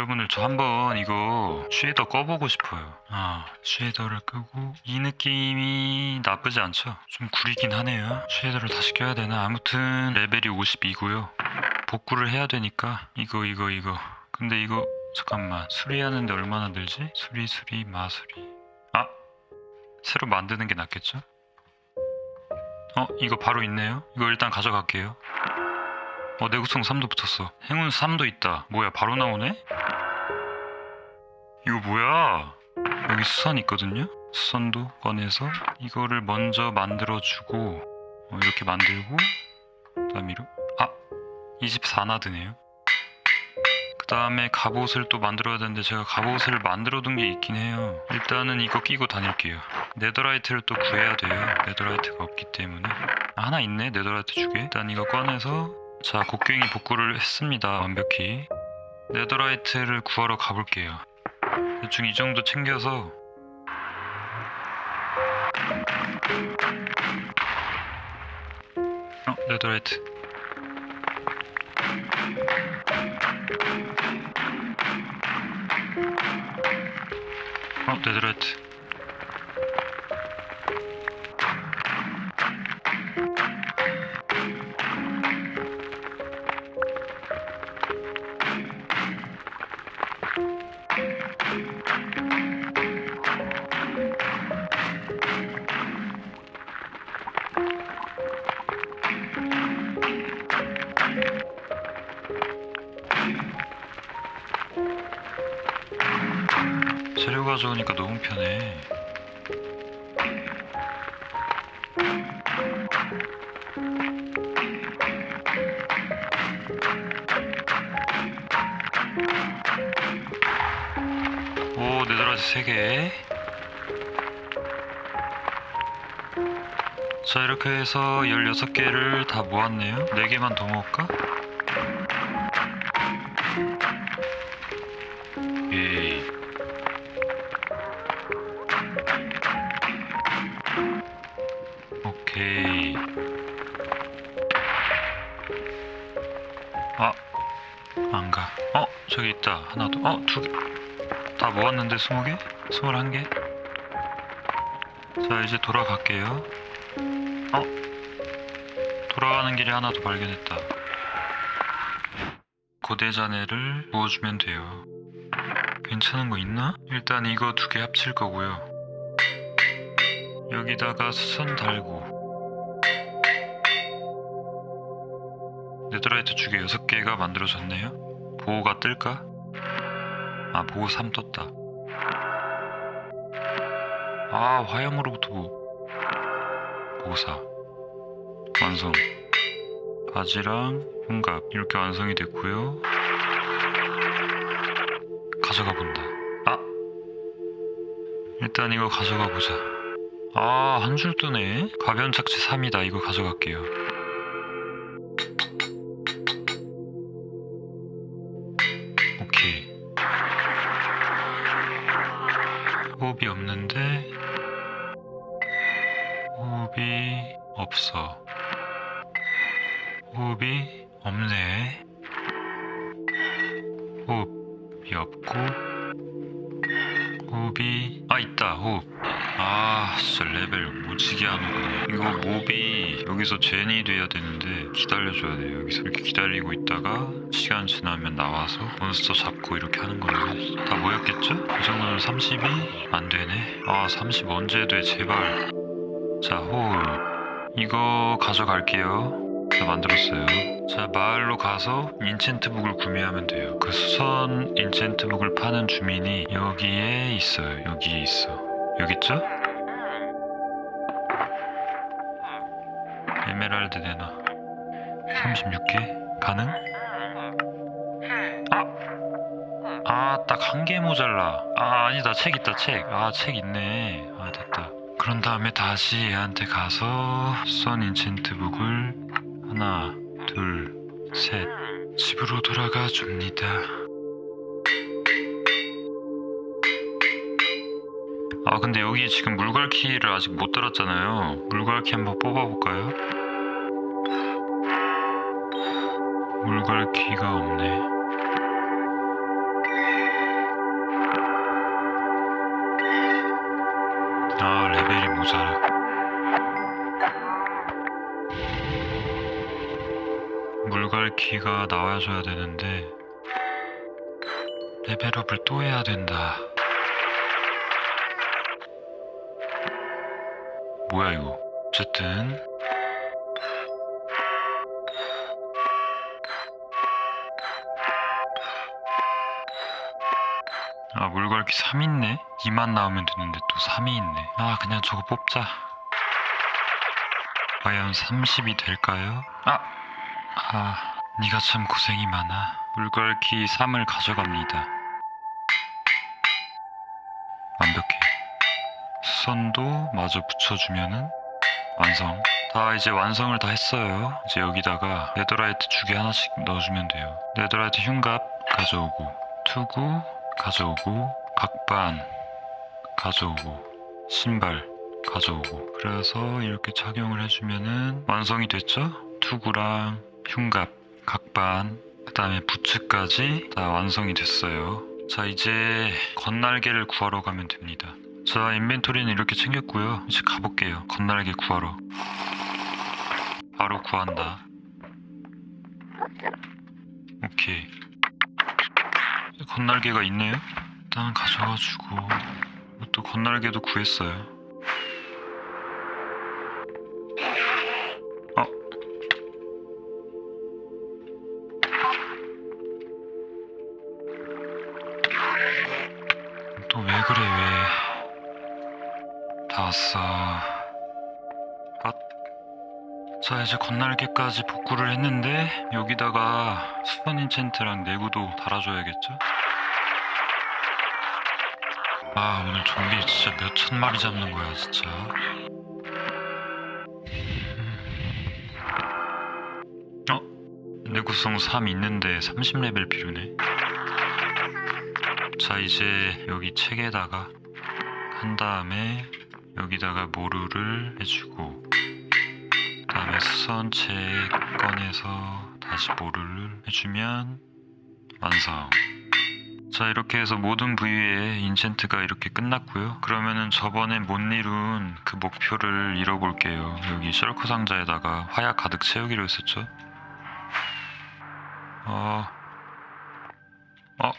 여러분들 저 한번 이거 쉐이더 꺼보고 싶어요. 아 쉐이더를 끄고 이 느낌이 나쁘지 않죠? 좀 구리긴 하네요. 쉐이더를 다시 껴야 되나? 아무튼 레벨이 52고요. 복구를 해야 되니까 이거 이거 이거. 근데 이거 잠깐만 수리하는데 얼마나 들지? 수리 수리 마수리. 아 새로 만드는 게 낫겠죠? 어 이거 바로 있네요. 이거 일단 가져갈게요. 어 내구성 3도 붙었어. 행운 3도 있다. 뭐야 바로 나오네? 이거 뭐야? 여기 수선 있거든요. 수선도 꺼내서 이거를 먼저 만들어주고 어, 이렇게 만들고 그 다음에 이렇게 아 24나드네요. 그 다음에 갑옷을 또 만들어야 되는데 제가 갑옷을 만들어둔 게 있긴 해요. 일단은 이거 끼고 다닐게요. 네더라이트를 또 구해야 돼요. 네더라이트가 없기 때문에 아, 하나 있네 네더라이트 주게. 일단 이거 꺼내서 자 곡괭이 복구를 했습니다. 완벽히 네더라이트를 구하러 가볼게요. 대충 이 정도 챙겨서. 어 네더라이트. 어 네더라이트 가져오니까 너무 편해. 오 네더라이트 3개. 자 이렇게 해서 16개를 다 모았네요. 4개만 더 모을까? 저기 있다. 하나 더어두개다 모았는데 20개? 21개? 자 이제 돌아갈게요. 어? 돌아가는 길에 하나 더 발견했다. 고대자네를 부어주면 돼요. 괜찮은 거 있나? 일단 이거 두 개 합칠 거고요. 여기다가 수선 달고. 네더라이트 주개 6개가 만들어졌네요 보호가 뜰까? 아 보호 3 떴다 아 화염으로부터 보 보호 4 완성 바지랑 흉갑 이렇게 완성이 됐고요 가져가 본다 아 일단 이거 가져가 보자 아, 한 줄 뜨네. 가변 착지 3이다. 이거 가져갈게요. 오케이. 호흡이 없는데 호흡이 없어. 호흡이 없네. 호흡이 없고 호흡이 아 있다 호흡 아 진짜 레벨 오지게 하는구나. 이거 몹이 여기서 젠이 돼야 되는데 기다려줘야 돼요. 여기서 이렇게 기다리고 있다가 시간 지나면 나와서 몬스터 잡고 이렇게 하는 거네 다 모였겠죠? 이 정도면 30이? 안 되네. 아 30 언제 돼? 제발. 자 호흡. 이거 가져갈게요. 다 만들었어요. 자 마을로 가서 인챈트북을 구매하면 돼요. 그 수선 인챈트북을 파는 주민이 여기에 있어요. 여기에 있어 여기 있죠? 에메랄드 내놔 36개? 가능? 아! 아 딱 한 개 모자라. 아 아니다. 책 있다 책아 책 있네. 아 됐다. 그런 다음에 다시 얘한테 가서 선 인챈트북을 하나 둘 셋. 집으로 돌아가 줍니다 아 근데 여기 지금 물갈퀴를 아직 못 들었잖아요. 물갈퀴 한번 뽑아볼까요? 물갈퀴가 없네. 아 레벨이 모자라. 물갈퀴가 나와줘야 되는데 레벨업을 또 해야 된다. 뭐야 이거? 어쨌든 아 물갈퀴 3 있네? 2만 나오면 되는데 또 3이 있네 아 그냥 저거 뽑자 과연 30이 될까요? 아! 아 네가 참 고생이 많아 물갈퀴 3을 가져갑니다 수선도 마저 붙여주면은 완성. 다 이제 완성을 다 했어요. 이제 여기다가 네더라이트 주개 하나씩 넣어주면 돼요. 네더라이트 흉갑 가져오고 투구 가져오고 각반 가져오고 신발 가져오고. 그래서 이렇게 착용을 해주면은 완성이 됐죠? 투구랑 흉갑, 각반 그 다음에 부츠까지 다 완성이 됐어요. 자 이제 건날개를 구하러 가면 됩니다 자 인벤토리는 이렇게 챙겼고요. 이제 가볼게요. 건날개 구하러. 바로 구한다. 오케이. 건날개가 있네요. 일단 가져가지고. 또 건날개도 구했어요. 어? 또 왜 그래 왜? 다 왔어 아, 자 이제 건날개까지 복구를 했는데 여기다가 수선 인챈트랑 내구도 달아줘야겠죠? 아 오늘 좀비 진짜 몇 천 마리 잡는 거야 진짜 어? 내구성 3 있는데 30레벨 필요네 자 이제 여기 책에다가 한 다음에 여기다가 모루를 해주고 그 다음에 수선책 꺼내서 다시 모루를 해주면 완성. 자 이렇게 해서 모든 부위에 인챈트가 이렇게 끝났고요. 그러면은 저번에 못 이룬 그 목표를 이뤄볼게요. 여기 셜크 상자에다가 화약 가득 채우기로 했었죠? 어... 어...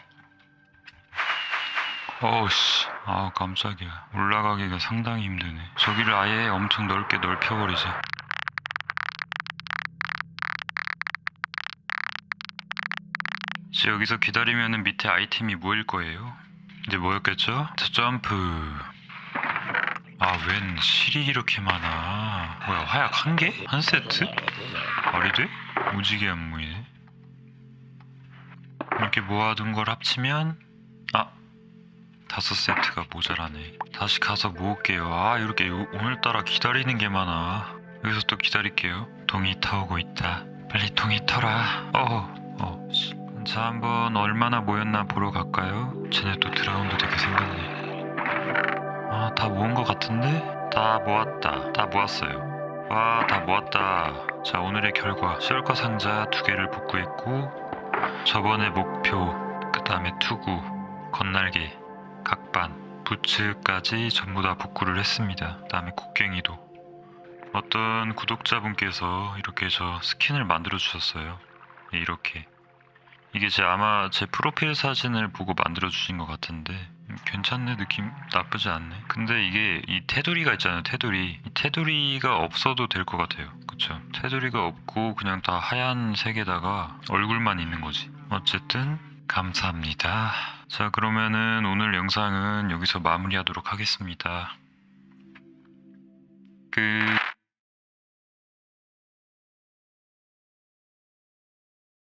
어우씨 아 깜짝이야 올라가기가 상당히 힘드네 저기를 아예 엄청 넓게 넓혀버리자 이제 여기서 기다리면은 밑에 아이템이 모일 거예요. 이제 뭐였겠죠? 자, 점프. 아, 웬 실이 이렇게 많아. 뭐야, 화약 한 개? 한 세트? 말이 돼? 오지게 안 모이네. 이렇게 모아둔 걸 합치면, 아, 다섯 세트가 모자라네. 다시 가서 모을게요. 아, 이렇게 요- 오늘따라 기다리는 게 많아. 여기서 또 기다릴게요. 동이 타오고 있다. 빨리 동이 터라. 어, 어, 씨. 자 한번 얼마나 모였나 보러 갈까요? 쟤네 또 드라운드 되게 생겼네 아 다 모은 것 같은데? 다 모았다 다 모았어요 와 다 모았다 자 오늘의 결과 셜커 상자 두 개를 복구했고 저번에 목표 그 다음에 투구 건날개 각반 부츠까지 전부 다 복구를 했습니다. 그 다음에 곡괭이도. 어떤 구독자분께서 이렇게 저 스킨을 만들어 주셨어요. 네, 이렇게. 이게 제 아마 제 프로필 사진을 보고 만들어 주신 것 같은데 음, 괜찮네 느낌 나쁘지 않네. 근데 이게 이 테두리가 있잖아요 테두리. 이 테두리가 없어도 될 것 같아요. 그쵸? 테두리가 없고 그냥 다 하얀 색에다가 얼굴만 있는 거지. 어쨌든 감사합니다. 자 그러면은 오늘 영상은 여기서 마무리하도록 하겠습니다. 끝